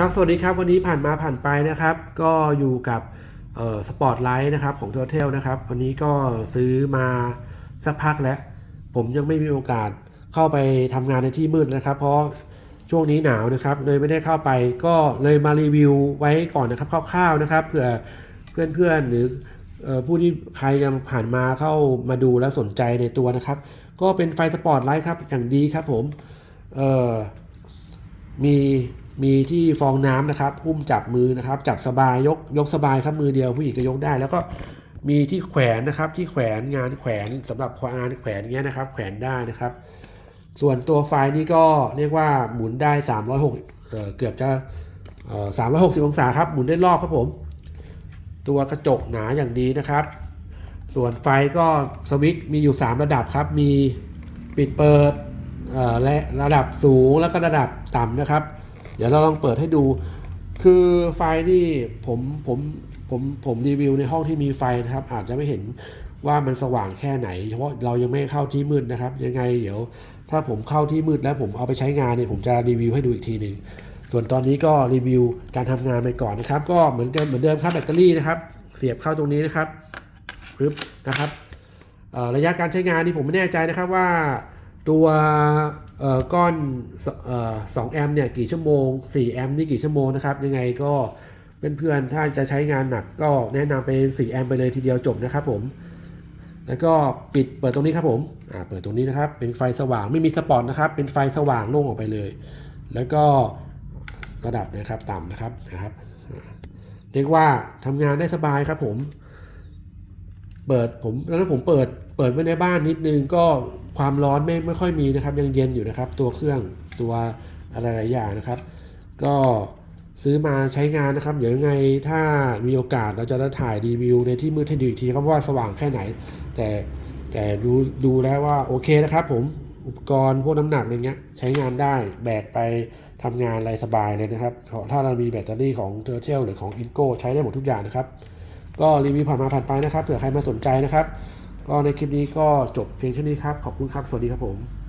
ครับ สวัสดีครับ วันนี้ผ่านมาผ่านไปนะครับ ก็อยู่กับสปอร์ตไลท์นะครับของทัวเทลนะครับ วันนี้ก็ซื้อมาสักพักแล้ว ผมยังไม่มีโอกาสเข้าไปทำงานในที่มืดนะครับ เพราะช่วงนี้หนาวนะครับ เลยไม่ได้เข้าไป ก็เลยมารีวิวไว้ก่อนนะครับคร่าวๆนะครับ เผื่อเพื่อนๆหรือผู้ที่ใครยังผ่านมาเข้ามาดูแล้วสนใจในตัวนะครับ ก็เป็นไฟสปอร์ตไลท์ครับอย่างดีครับผมมี มีที่ฟองน้ำนะครับหุ้มจับมือนะครับ จับสบายยกยกสบายครับมือเดียวผู้หญิงก็ยกได้ แล้วก็มีที่แขวนนะครับที่แขวนงานแขวนสำหรับงานแขวนเงี้ยนะครับ แขวนได้นะครับ ส่วนตัวไฟนี่ก็เรียกว่าหมุนได้360เอ่อเกือบจะเอ่อ360 องศาครับหมุนได้รอบครับผม ตัวกระจกหนาอย่างดีนะครับ ส่วนไฟก็สวิตช์มีอยู่ 3 ระดับครับ มีปิดเปิดเออและระดับสูงแล้วก็ระดับต่ำนะครับ เดี๋ยวเราลองเปิดให้ดู คือไฟนี่ผมผมผมผมรีวิวในห้องที่มีไฟนะครับ อาจจะไม่เห็นว่ามันสว่างแค่ไหนเพราะเรายังไม่เข้าที่มืดนะครับ ยังไงเดี๋ยว ถ้าผมเข้าที่มืดแล้วผมเอาไปใช้งานเนี่ยผมจะรีวิวให้ดูอีกทีหนึ่งส่วนตอนนี้ก็รีวิวการทำงานไปก่อนนะครับ ก็เหมือนกันเหมือนเดิมครับแบตเตอรี่นะครับ เสียบเข้าตรงนี้นะครับปึ๊บนะครับระยะการใช้งานนี่ผมไม่แน่ใจนะครับว่า ตัวก้อนสอ่อ2แอมป์เนี่ยกี่ชั่วโมง4แอมป์นี่กี่ชั่วโมงนะครับยังไงก็เพื่อนๆถ้าจะใช้งานหนักก็แนะนำไป4แอมป์ไปเลยทีเดียวจบนะครับผมแล้วก็ปิดเปิดตรงนี้ครับผมอ่าเปิดตรงนี้นะครับ เป็นไฟสว่างไม่มีสปอตนะครับ เป็นไฟสว่างโล่งออกไปเลย แล้วก็ระดับนะครับต่ำนะครับนะครับ เรียกว่าทำงานได้สบายครับผม เปิดผมแล้วผมเปิดเปิดไว้ในบ้านนิดนึงก็ความร้อนไม่ไม่ค่อยมีนะครับ ยังเย็นอยู่นะครับ ตัวเครื่องตัวอะไรหลายอย่างนะครับ ก็ซื้อมาใช้งานนะครับ เดี๋ยวยังไงถ้ามีโอกาสเราจะได้ถ่ายรีวิวในที่มืดให้ดูอีกทีครับว่าสว่างแค่ไหน แต่แต่ดูดูแล้วว่าโอเคนะครับ ผมอุปกรณ์พวกน้ำหนักอย่างเงี้ยใช้งานได้แบกไปทำงานอะไรสบายเลยนะครับ ถ้าเรามีแบตเตอรี่ของเทอร์เทลหรือของอินโกใช้ได้หมดทุกอย่างนะครับ ก็รีวิวผ่านมาผ่านไปนะครับเผื่อใครมาสนใจนะครับ ก็ในคลิปนี้ก็จบเพียงเท่านี้ครับ ขอบคุณครับ สวัสดีครับผม